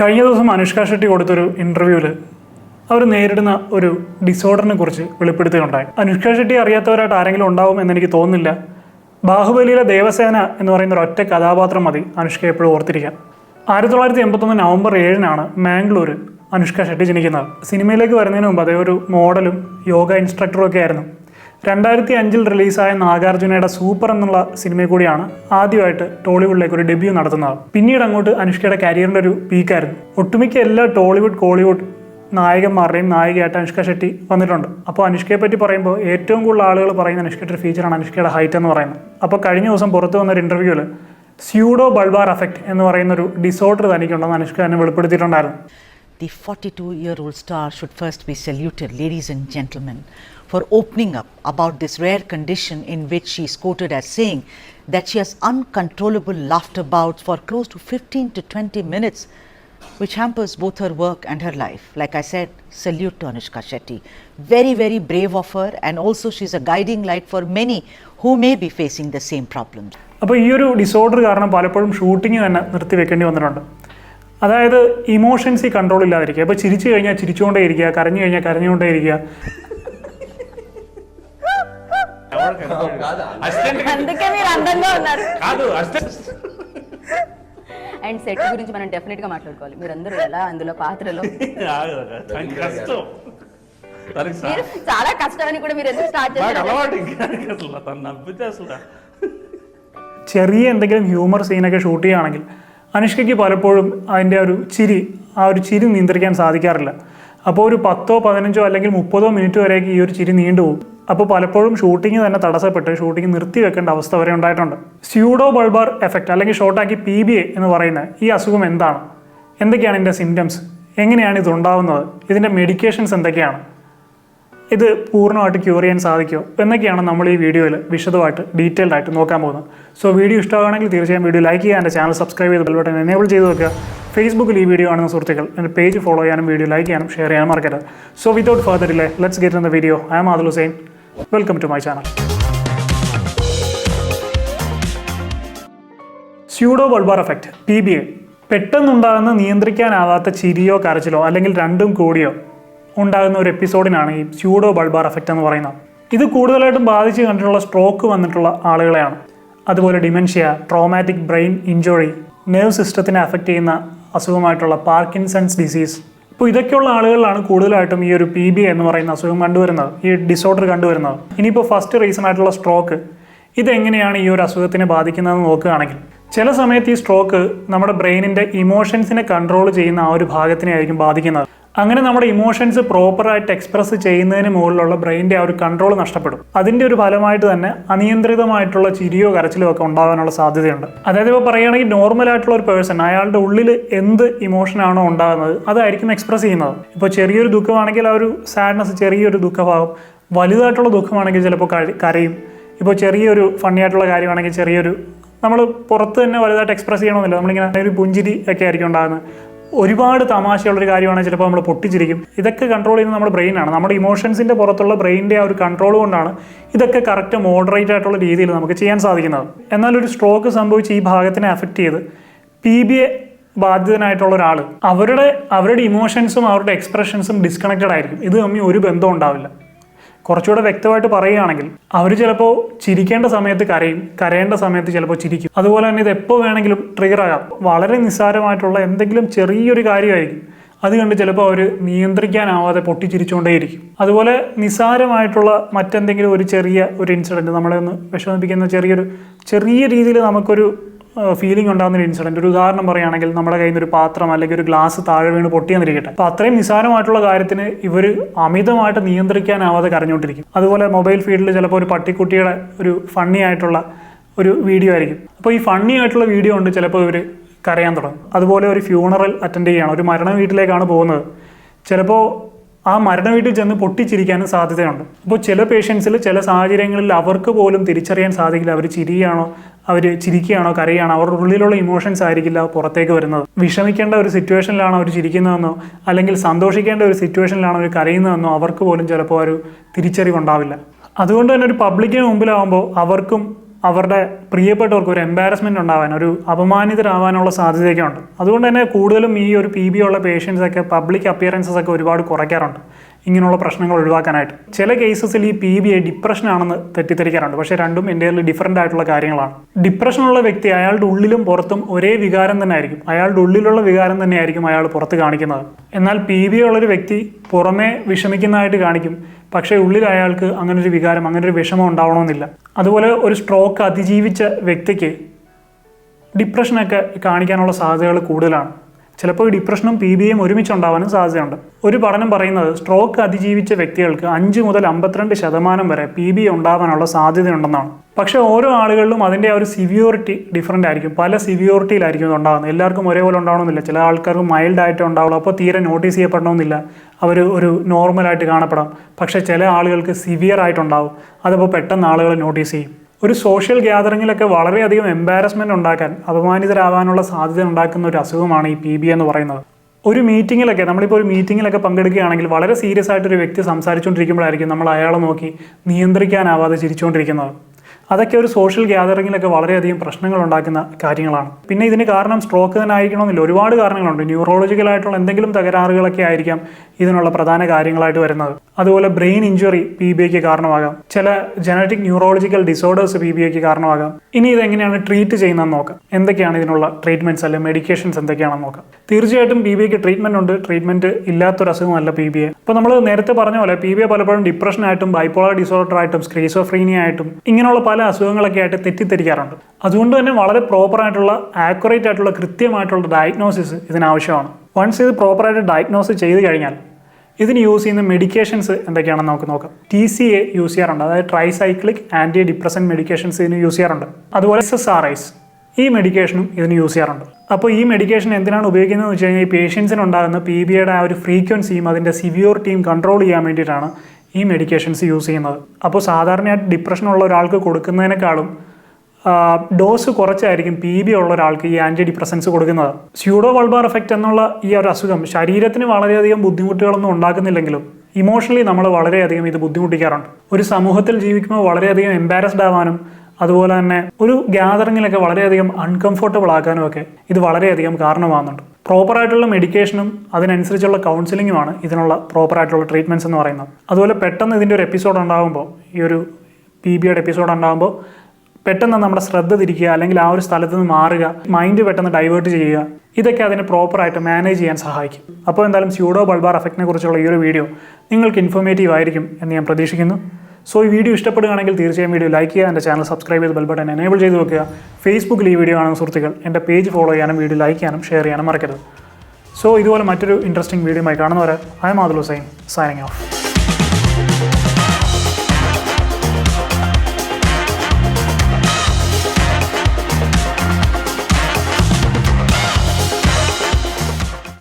കഴിഞ്ഞ ദിവസം അനുഷ്ക ഷെട്ടി കൊടുത്തൊരു ഇന്റർവ്യൂവിൽ അവർ നേരിടുന്ന ഒരു ഡിസോർഡറിനെ കുറിച്ച് വെളിപ്പെടുത്തുകയുണ്ടായി. അനുഷ്ക ഷെട്ടി അറിയാത്തവരായിട്ട് ആരെങ്കിലും ഉണ്ടാവും എന്നെനിക്ക് തോന്നുന്നില്ല. ബാഹുബലിയിലെ ദേവസേന എന്ന് പറയുന്ന ഒരു ഒറ്റ കഥാപാത്രം മതി അനുഷ്ക എപ്പോഴും ഓർത്തിരിക്കാൻ. ആയിരത്തി തൊള്ളായിരത്തി എൺപത്തൊന്ന് നവംബർ ഏഴിനാണ് മാംഗ്ലൂർ അനുഷ്ക ഷെട്ടി ജനിക്കുന്നത്. സിനിമയിലേക്ക് വരുന്നതിന് മുമ്പ് അതേ ഒരു മോഡലും യോഗ ഇൻസ്ട്രക്ടറും ഒക്കെ ആയിരുന്നു. രണ്ടായിരത്തി അഞ്ചിൽ റിലീസായ നാഗാർജുനയുടെ സൂപ്പർ എന്നുള്ള സിനിമ കൂടിയാണ് ആദ്യമായിട്ട് ടോളിവുഡിലേക്ക് ഒരു ഡെബ്യൂ നടത്തുന്നത്. പിന്നീട് അങ്ങോട്ട് അനുഷ്കയുടെ കരിയറിന്റെ ഒരു പീക്കായിരുന്നു. ഒട്ടുമിക്ക എല്ലാ ടോളിവുഡ് കോളിവുഡ് നായകന്മാരുടെയും നായികയായിട്ട് അനുഷ്ക ഷെട്ടി വന്നിട്ടുണ്ട്. അപ്പോൾ അനുഷ്കയെ പറ്റി പറയുമ്പോൾ ഏറ്റവും കൂടുതൽ ആളുകൾ പറയുന്ന അനുഷ്കയുടെ ഒരു ഫീച്ചറാണ് അനുഷ്കയുടെ ഹൈറ്റ് എന്ന് പറയുന്നത്. അപ്പോൾ കഴിഞ്ഞ ദിവസം പുറത്തു വന്ന ഒരു ഇന്റർവ്യൂവിൽ സ്യൂഡോ ബൾബാർ എഫക്റ്റ് എന്ന് പറയുന്ന ഒരു ഡിസോർഡർ തനിക്കുണ്ടെന്ന് അനുഷ്ക എന്നെ വെളിപ്പെടുത്തിയിട്ടുണ്ടായിരുന്നു. The 42 year old star should first be saluted, ladies and gentlemen, for opening up about this rare condition in which she is quoted as saying that she has uncontrollable laughter bouts for close to 15 to 20 minutes, which hampers both her work and her life. Like I said, salute to Anushka Shetty. Very, very brave of her, and also she's a guiding light for many who may be facing the same problems. അപ്പോൾ ഈ ഒരു disorder കാരണം പലപ്പോഴും shooting തന്നെ നിർത്തി വെക്കേണ്ടി വന്നിട്ടുണ്ട് അതായത് ഇമോഷൻസ് ഈ കൺട്രോൾ ഇല്ലാതിരിക്കുക ഇപ്പോൾ ചിരിച്ചു കഴിഞ്ഞാൽ ചിരിച്ചുകൊണ്ടേ ഇരിക്കുക കരഞ്ഞു കഴിഞ്ഞാൽ കരഞ്ഞുകൊണ്ടേ ഇരിക്കുക అందుకే మీరు అందంగా ఉన్నారు కాదు అసిస్టెంట్ అండ్ సెట్ గురించి మనం డెఫినెట్ గా మాట్లాడుకోవాలి మీరందరూ ఎలా అందులో పాత్రలో తనకి కష్టం తనకి సా- మీరు చాలా కష్టమని కూడా మీరు ఎందుకు స్టార్ట్ నాకు చేశారు అలవాటు ఇంకా అసలు తను నవ్వితే అసలు ചെറിയ എന്തെങ്കിലും ഹ്യൂമർ സീനൊക്കെ ഷൂട്ട് ചെയ്യുകയാണെങ്കിൽ അനുഷ്കയ്ക്ക് പലപ്പോഴും അതിൻ്റെ ഒരു ചിരി ആ ഒരു ചിരി നിയന്ത്രിക്കാൻ സാധിക്കാറില്ല അപ്പോൾ ഒരു പത്തോ പതിനഞ്ചോ അല്ലെങ്കിൽ മുപ്പതോ മിനിറ്റ് വരെയൊക്കെ ഈ ഒരു ചിരി നീണ്ടുപോകും അപ്പോൾ പലപ്പോഴും ഷൂട്ടിംഗ് തന്നെ തടസ്സപ്പെട്ട് ഷൂട്ടിംഗ് നിർത്തി വെക്കേണ്ട അവസ്ഥ വരെ ഉണ്ടായിട്ടുണ്ട്. സ്യൂഡോ ബൾബാർ എഫക്റ്റ് അല്ലെങ്കിൽ ഷോർട്ടാക്കി പി ബി എ എന്ന് പറയുന്ന ഈ അസുഖം എന്താണ്? എന്തൊക്കെയാണ് ഇതിന്റെ സിംറ്റംസ് എങ്ങനെയാണ് ഇത് ഉണ്ടാവുന്നത്? ഇതിന്റെ മെഡിക്കേഷൻസ് എന്തൊക്കെയാണ്? ഇത് പൂർണമായിട്ട് ക്യൂർ ചെയ്യാൻ സാധിക്കുമോ? എന്നൊക്കെയാണ് നമ്മൾ ഈ വീഡിയോയിൽ വിശദമായിട്ട് ഡീറ്റെയിൽഡ് ആയിട്ട് നോക്കാൻ പോകുന്നത്. സോ വീഡിയോ ഇഷ്ടമാണെങ്കിൽ തീർച്ചയായും വീഡിയോ ലൈക്ക് ചെയ്യുക എന്റെ ചാനൽ സബ്സ്ക്രൈബ് ചെയ്ത് ബെൽബട്ടൺ എനേബിൾ ചെയ്ത് വെക്കുക. ഫേസ്ബുക്കിൽ ഈ വീഡിയോ കാണുന്ന സുഹൃത്തുക്കൾ എന്റെ പേജ് ഫോളോ ചെയ്യാനും വീഡിയോ ലൈക്ക് ചെയ്യാനും ഷെയർ ചെയ്യാനും മറക്കരുത്. സോ വിതൗട്ട് ഫർദർ ഇല്ലേ let's get the video I am Adul Hussain welcome to my channel. Pseudo bulbar effect P B A. പെട്ടെന്നുണ്ടാകുന്ന നിയന്ത്രിക്കാനാവാത്ത ചിരിയോ കരച്ചിലോ അല്ലെങ്കിൽ രണ്ടും കൂടിയോ ഉണ്ടാകുന്ന ഒരു എപ്പിസോഡിനാണ് ഈ സ്യൂഡോ ബൾബാർ എഫക്റ്റ് എന്ന് പറയുന്നത്. ഇത് കൂടുതലായിട്ടും ബാധിച്ച് കണ്ടിട്ടുള്ള സ്ട്രോക്ക് വന്നിട്ടുള്ള ആളുകളെയാണ്. അതുപോലെ dementia traumatic brain injury nerve സിസ്റ്റത്തിനെ affect ചെയ്യുന്ന അസുഖമായിട്ടുള്ള പാർക്കിൻസൺസ് ഡിസീസ് ഇപ്പോൾ ഇതൊക്കെയുള്ള ആളുകളിലാണ് കൂടുതലായിട്ടും ഈ ഒരു പി ബി എന്ന് പറയുന്ന അസുഖം കണ്ടുവരുന്നത് ഈ ഡിസോർഡർ കണ്ടുവരുന്നത്. ഇനിയിപ്പോൾ ഫസ്റ്റ് റീസൺ ആയിട്ടുള്ള സ്ട്രോക്ക് ഇതെങ്ങനെയാണ് ഈ ഒരു അസുഖത്തിനെ ബാധിക്കുന്നതെന്ന് നോക്കുകയാണെങ്കിൽ ചില സമയത്ത് ഈ സ്ട്രോക്ക് നമ്മുടെ ബ്രെയിനിന്റെ ഇമോഷൻസിനെ കൺട്രോൾ ചെയ്യുന്ന ആ ഒരു ഭാഗത്തിനെ ആയിരിക്കും ബാധിക്കുന്നത്. അങ്ങനെ നമ്മുടെ ഇമോഷൻസ് പ്രോപ്പറായിട്ട് എക്സ്പ്രസ് ചെയ്യുന്നതിന് മുകളിലുള്ള ബ്രെയിന്റെ ആ ഒരു കൺട്രോൾ നഷ്ടപ്പെടും. അതിന്റെ ഒരു ഫലമായിട്ട് തന്നെ അനിയന്ത്രിതമായിട്ടുള്ള ചിരിയോ കരച്ചിലോ ഒക്കെ ഉണ്ടാകാനുള്ള സാധ്യതയുണ്ട്. അതായത് ഇപ്പോൾ പറയുകയാണെങ്കിൽ നോർമൽ ആയിട്ടുള്ള ഒരു പേഴ്സൺ അയാളുടെ ഉള്ളിൽ എന്ത് ഇമോഷനാണോ ഉണ്ടാകുന്നത് അതായിരിക്കും എക്സ്പ്രസ് ചെയ്യുന്നത്. ഇപ്പോൾ ചെറിയൊരു ദുഃഖമാണെങ്കിൽ ആ ഒരു സാഡ്നെസ് ചെറിയൊരു ദുഃഖഭാവം വലുതായിട്ടുള്ള ദുഃഖമാണെങ്കിൽ ചിലപ്പോൾ കരയും. ഇപ്പോൾ ചെറിയൊരു ഫണ്ണി ആയിട്ടുള്ള കാര്യമാണെങ്കിൽ ചെറിയൊരു നമ്മൾ പുറത്ത് തന്നെ വലുതായിട്ട് എക്സ്പ്രസ് ചെയ്യണമെന്നില്ല നമ്മളിങ്ങനെ ഒരു പുഞ്ചിരി ഒക്കെ ആയിരിക്കും ഉണ്ടാകുന്നത്. ഒരുപാട് തമാശയുള്ളൊരു കാര്യമാണ് ചിലപ്പോൾ നമ്മൾ പൊട്ടിച്ചിരിക്കും. ഇതൊക്കെ കൺട്രോൾ ചെയ്യുന്നത് നമ്മുടെ ബ്രെയിനാണ് നമ്മുടെ ഇമോഷൻസിന്റെ പുറത്തുള്ള ബ്രെയിനിന്റെ ആ ഒരു കൺട്രോൾ കൊണ്ടാണ് ഇതൊക്കെ കറക്റ്റ് മോഡറേറ്റ് ആയിട്ടുള്ള രീതിയിൽ നമുക്ക് ചെയ്യാൻ സാധിക്കുന്നത്. എന്നാൽ ഒരു സ്ട്രോക്ക് സംഭവിച്ച് ഈ ഭാഗത്തിനെ അഫക്റ്റ് ചെയ്ത് പി ബി എ ബാധിതനായിട്ടുള്ള ഒരാൾ അവരുടെ അവരുടെ ഇമോഷൻസും അവരുടെ എക്സ്പ്രഷൻസും ഡിസ്കണക്റ്റഡ് ആയിരിക്കും. ഇത് തമ്മിൽ ഒരു ബന്ധം ഉണ്ടാവില്ല. കുറച്ചുകൂടെ വ്യക്തമായിട്ട് പറയുകയാണെങ്കിൽ അവർ ചിലപ്പോൾ ചിരിക്കേണ്ട സമയത്ത് കരയും കരയേണ്ട സമയത്ത് ചിലപ്പോൾ ചിരിക്കും. അതുപോലെ തന്നെ ഇത് എപ്പോൾ വേണമെങ്കിലും ട്രിഗർ ആകാം. വളരെ നിസ്സാരമായിട്ടുള്ള എന്തെങ്കിലും ചെറിയൊരു കാര്യമായിരിക്കും. അത് കണ്ട് ചിലപ്പോൾ അവർ നിയന്ത്രിക്കാനാവാതെ പൊട്ടിച്ചിരിച്ചുകൊണ്ടേയിരിക്കും. അതുപോലെ നിസ്സാരമായിട്ടുള്ള മറ്റെന്തെങ്കിലും ഒരു ചെറിയ ഒരു ഇൻസിഡന്റ് നമ്മളെ ഒന്ന് വിഷമിപ്പിക്കുന്ന ചെറിയൊരു ചെറിയ രീതിയിൽ നമുക്കൊരു ഫീലിംഗ് ഉണ്ടാകുന്ന ഒരു ഇൻസിഡന്റ് ഒരു ഉദാഹരണം പറയുകയാണെങ്കിൽ നമ്മുടെ കയ്യിൽ നിന്ന് ഒരു പാത്രം അല്ലെങ്കിൽ ഒരു ഗ്ലാസ് താഴെ വീണ് പൊട്ടിയെന്നിരിക്കട്ടെ. അപ്പോൾ അത്രയും നിസ്സാരമായിട്ടുള്ള കാര്യത്തിന് ഇവർ അമിതമായിട്ട് നിയന്ത്രിക്കാനാവാതെ കരഞ്ഞുകൊണ്ടിരിക്കും. അതുപോലെ മൊബൈൽ ഫീൽഡിൽ ചിലപ്പോൾ ഒരു പട്ടിക്കുട്ടിയുടെ ഒരു ഫണ്ണി ആയിട്ടുള്ള ഒരു വീഡിയോ ആയിരിക്കും. അപ്പോൾ ഈ ഫണ്ണി ആയിട്ടുള്ള വീഡിയോ ഉണ്ട് ചിലപ്പോൾ ഇവർ കരയാൻ തുടങ്ങും. അതുപോലെ ഒരു ഫ്യൂണറൽ അറ്റൻഡ് ചെയ്യുകയാണ്. ഒരു മരണ വീട്ടിലേക്കാണ് പോകുന്നത്. ചിലപ്പോൾ ആ മരണ വീട്ടിൽ ചെന്ന് പൊട്ടിച്ചിരിക്കാനും സാധ്യതയുണ്ട്. അപ്പോൾ ചില പേഷ്യൻസിൽ ചില സാഹചര്യങ്ങളിൽ അവർക്ക് പോലും തിരിച്ചറിയാൻ സാധിക്കില്ല. അവർ ചിരിയാണോ? അവർ ചിരിക്കുകയാണോ? കരയാണോ അവരുടെ ഉള്ളിലുള്ള ഇമോഷൻസ് ആയിരിക്കില്ല പുറത്തേക്ക് വരുന്നത്. വിഷമിക്കേണ്ട ഒരു സിറ്റുവേഷനിലാണോ അവർ ചിരിക്കുന്നതെന്നോ അല്ലെങ്കിൽ സന്തോഷിക്കേണ്ട ഒരു സിറ്റുവേഷനിലാണോ അവർ കരയുന്നതെന്നോ അവർക്ക് പോലും ചിലപ്പോൾ ഒരു തിരിച്ചറിവുണ്ടാവില്ല അതുകൊണ്ട് തന്നെ ഒരു പബ്ലിക്കിന് മുമ്പിലാവുമ്പോൾ അവർക്കും അവരുടെ പ്രിയപ്പെട്ടവർക്ക് ഒരു എംബാരസ്മെന്റ് ഉണ്ടാവാൻ ഒരു അപമാനിതരാവാനുള്ള സാധ്യതയൊക്കെ ഉണ്ട്. അതുകൊണ്ട് തന്നെ കൂടുതലും ഈ ഒരു പി ബി ഉള്ള പേഷ്യൻസൊക്കെ പബ്ലിക് അപ്പിയറൻസസ് ഒക്കെ ഒരുപാട് കുറയ്ക്കാറുണ്ട്. ഇങ്ങനെയുള്ള പ്രശ്നങ്ങൾ ഒഴിവാക്കാനായിട്ട്. ചില കേസസിൽ ഈ പി ബി ഐ ഡിപ്രഷൻ ആണെന്ന് തെറ്റിദ്ധരിക്കാറുണ്ട്. പക്ഷേ രണ്ടും എന്റെ കയ്യിൽ ഡിഫറന്റ് ആയിട്ടുള്ള കാര്യങ്ങളാണ്. ഡിപ്രഷനുള്ള വ്യക്തി അയാളുടെ ഉള്ളിലും പുറത്തും ഒരേ വികാരം തന്നെ ആയിരിക്കും. അയാളുടെ ഉള്ളിലുള്ള വികാരം തന്നെയായിരിക്കും അയാൾ പുറത്ത് കാണിക്കുന്നത്. എന്നാൽ പി ബി ഉള്ളൊരു വ്യക്തി പുറമേ വിഷമിക്കുന്നതായിട്ട് കാണിക്കും. പക്ഷേ ഉള്ളിൽ അയാൾക്ക് അങ്ങനെ ഒരു വികാരം അങ്ങനെ ഒരു വിഷമം ഉണ്ടാവണമെന്നില്ല. അതുപോലെ ഒരു സ്ട്രോക്ക് അതിജീവിച്ച വ്യക്തിക്ക് ഡിപ്രഷനൊക്കെ കാണിക്കാനുള്ള സാധ്യതകൾ കൂടുതലാണ്. ചിലപ്പോൾ ഡിപ്രഷനും പി ബി എം ഒരുമിച്ച് ഉണ്ടാവാനും സാധ്യതയുണ്ട്. ഒരു പഠനം പറയുന്നത് സ്ട്രോക്ക് അതിജീവിച്ച വ്യക്തികൾക്ക് അഞ്ച് മുതൽ അമ്പത്തിരണ്ട് ശതമാനം വരെ പി ബി ഉണ്ടാവാനുള്ള സാധ്യതയുണ്ടെന്നാണ്. പക്ഷേ ഓരോ ആളുകളിലും അതിന്റെ ഒരു സിവിയോറിറ്റി ഡിഫറന്റ് ആയിരിക്കും. പല സിവിയോറിറ്റിയിലായിരിക്കും ഉണ്ടാകുന്നത് എല്ലാവർക്കും ഒരേപോലെ ഉണ്ടാവണമെന്നില്ല. ചില ആൾക്കാർക്ക് മൈൽഡ് ആയിട്ട് ഉണ്ടാവുള്ളൂ. അപ്പോൾ തീരെ നോട്ടീസ് ചെയ്യപ്പെടണമെന്നില്ല. അവർ ഒരു നോർമലായിട്ട് കാണപ്പെടാം. പക്ഷേ ചില ആളുകൾക്ക് സിവിയർ ആയിട്ടുണ്ടാവും. അതപ്പോൾ പെട്ടെന്ന് ആളുകൾ നോട്ടീസ് ചെയ്യും. ഒരു സോഷ്യൽ ഗ്യാതറിങ്ങിലൊക്കെ വളരെയധികം എംബാരസ്മെന്റ് ഉണ്ടാക്കാൻ അപമാനിതരാവാനുള്ള സാധ്യത ഉണ്ടാക്കുന്ന ഒരു അസുഖമാണ് ഈ പി ബി എന്ന് പറയുന്നത്. ഒരു മീറ്റിങ്ങിലൊക്കെ നമ്മളിപ്പോൾ ഒരു മീറ്റിങ്ങിലൊക്കെ പങ്കെടുക്കുകയാണെങ്കിൽ വളരെ സീരിയസ് ആയിട്ട് ഒരു വ്യക്തി സംസാരിച്ചുകൊണ്ടിരിക്കുമ്പോഴായിരിക്കും നമ്മൾ അയാളെ നോക്കി നിയന്ത്രിക്കാനാവാതെ ചിരിച്ചുകൊണ്ടിരിക്കുന്നത്. അതൊക്കെ ഒരു സോഷ്യൽ ഗ്യാതറിങ്ങിലൊക്കെ വളരെയധികം പ്രശ്നങ്ങൾ ഉണ്ടാക്കുന്ന കാര്യങ്ങളാണ്. പിന്നെ ഇതിന് കാരണം സ്ട്രോക്ക് തന്നെ ആയിരിക്കണമെന്നില്ല. ഒരുപാട് കാരണങ്ങളുണ്ട്. ന്യൂറോളജിക്കലായിട്ടുള്ള എന്തെങ്കിലും തകരാറുകളൊക്കെ ആയിരിക്കാം ഇതിനുള്ള പ്രധാന കാര്യങ്ങളായിട്ട് വരുന്നത്. അതുപോലെ ബ്രെയിൻ ഇഞ്ചുറി പി ബി ഐക്ക് കാരണമാകാം. ചില genetic neurological disorders P B ഐക്ക് കാരണമാകാം. ഇനി ഇതെങ്ങനെയാണ് ട്രീറ്റ് ചെയ്യുന്നതെന്ന് നോക്കാം. എന്തൊക്കെയാണ് ഇതിനുള്ള ട്രീറ്റ്മെന്റ്സ് അല്ലെങ്കിൽ മെഡിക്കേഷൻസ് എന്തൊക്കെയാണെന്ന് നോക്കാം. തീർച്ചയായിട്ടും പി ബി ഐക്ക് ട്രീറ്റ്മെന്റ് ഉണ്ട്. ട്രീറ്റ്മെന്റ് ഇല്ലാത്തൊരു അസുഖമല്ല പി ബി എ അപ്പോൾ നമ്മൾ നേരത്തെ പറഞ്ഞ പോലെ പി ബി എ പലപ്പോഴും ഡിപ്രഷനായിട്ടും ബൈപ്പോളർ ഡിസോർഡർ ആയിട്ടും സ്ക്രീസോഫ്രീനിയ ആയിട്ടും ഇങ്ങനെയുള്ള പല അസുഖങ്ങളൊക്കെ ആയിട്ട് തെറ്റിദ്ധരിക്കാറുണ്ട്. അതുകൊണ്ട് തന്നെ വളരെ പ്രോപ്പറായിട്ടുള്ള ആക്യുറേറ്റ് ആയിട്ടുള്ള കൃത്യമായിട്ടുള്ള ഡയഗ്നോസിസ് ഇതിനാവശ്യമാണ് വൺസ് ഇത് പ്രോപ്പറായിട്ട് ഡയഗ്നോസ് ചെയ്ത് കഴിഞ്ഞാൽ ഇതിന് യൂസ് ചെയ്യുന്ന മെഡിക്കേഷൻസ് എന്തൊക്കെയാണെന്ന് നമുക്ക് നോക്കാം. ടി സി എ യൂസ് ചെയ്യാറുണ്ട്. അതായത് ട്രൈസൈക്ലിക് ആന്റി ഡിപ്രസന്റ് മെഡിക്കേഷൻസ് ഇതിന് യൂസ് ചെയ്യാറുണ്ട്. അതുപോലെ എസ് എസ് ആർ ഐസ് ഈ മെഡിക്കേഷനും ഇതിന് യൂസ് ചെയ്യാറുണ്ട്. അപ്പോൾ ഈ മെഡിക്കേഷൻ എന്തിനാണ് ഉപയോഗിക്കുന്നതെന്ന് വെച്ച് കഴിഞ്ഞാൽ ഈ പേഷ്യൻസിനുണ്ടാകുന്ന പി ബി യുടെ ആ ഒരു ഫ്രീക്വൻസിയും അതിന്റെ സിവിയോറിറ്റിയും കൺട്രോൾ ചെയ്യാൻ വേണ്ടിയിട്ടാണ് ഈ മെഡിക്കേഷൻസ് യൂസ് ചെയ്യുന്നത്. അപ്പോൾ സാധാരണയായിട്ട് ഡിപ്രഷനുള്ള ഒരാൾക്ക് കൊടുക്കുന്നതിനേക്കാളും ഡോസ് കുറച്ചായിരിക്കും പി ബി ഉള്ള ഒരാൾക്ക് ഈ ആന്റി ഡിപ്രസൻസ് കൊടുക്കുന്നത്. സ്യൂഡോ വൾബാർ എഫക്റ്റ് എന്നുള്ള ഈ ഒരു അസുഖം ശരീരത്തിന് വളരെയധികം ബുദ്ധിമുട്ടുകളൊന്നും ഉണ്ടാക്കുന്നില്ലെങ്കിലും ഇമോഷണലി നമ്മൾ വളരെയധികം ഇത് ബുദ്ധിമുട്ടിക്കാറുണ്ട്. ഒരു സമൂഹത്തിൽ ജീവിക്കുമ്പോൾ വളരെയധികം എംബാരസ്ഡ് ആവാനും അതുപോലെ തന്നെ ഒരു ഗ്യാതറിങ്ങിലൊക്കെ വളരെയധികം അൺകംഫർട്ടബിൾ ആക്കാനും ഒക്കെ ഇത് വളരെയധികം കാരണമാകുന്നുണ്ട്. പ്രോപ്പറായിട്ടുള്ള മെഡിക്കേഷനും അതിനനുസരിച്ചുള്ള കൗൺസിലിങ്ങുമാണ് ഇതിനുള്ള പ്രോപ്പറായിട്ടുള്ള ട്രീറ്റ്മെന്റ്സ് എന്ന് പറയുന്നത്. അതുപോലെ പെട്ടെന്ന് ഇതിന്റെ ഒരു എപ്പിസോഡ് ഉണ്ടാകുമ്പോൾ ഈ ഒരു പി ബിയുടെ എപ്പിസോഡ് ഉണ്ടാകുമ്പോൾ പെട്ടെന്ന് നമ്മുടെ ശ്രദ്ധ തിരിക്കുക അല്ലെങ്കിൽ ആ ഒരു സ്ഥലത്ത് നിന്ന് മാറുക മൈൻഡ് പെട്ടെന്ന് ഡൈവേർട്ട് ചെയ്യുക ഇതൊക്കെ അതിനെ പ്രോപ്പറായിട്ട് മാനേജ് ചെയ്യാൻ സഹായിക്കും. അപ്പോൾ എന്തായാലും സ്യൂഡോ ബൾബാർ എഫക്റ്റിനെ കുറിച്ചുള്ള ഈ ഒരു വീഡിയോ നിങ്ങൾക്ക് ഇൻഫോർമേറ്റീവ് ആയിരിക്കും എന്ന് ഞാൻ പ്രതീക്ഷിക്കുന്നു. സോ ഈ വീഡിയോ ഇഷ്ടപ്പെടുകയാണെങ്കിൽ തീർച്ചയായും വീഡിയോ ലൈക്ക് ചെയ്യുക എന്റെ ചാനൽ സബ്സ്ക്രൈബ് ചെയ്ത് ബെൽ ബട്ടൺ എനേബിൾ ചെയ്ത് വെക്കുക. ഫേസ്ബുക്കിൽ ഈ വീഡിയോ കാണുന്ന സുഹൃത്തുക്കൾ എന്റെ പേജ് ഫോളോ ചെയ്യാനും വീഡിയോ ലൈക്ക് ചെയ്യാനും ഷെയർ ചെയ്യാനും മറക്കരുത്. സോ ഇതുപോലെ മറ്റൊരു ഇൻട്രസ്റ്റിംഗ് വീഡിയോ ആയി കാണുന്നവരെ I Matul Hussain signing off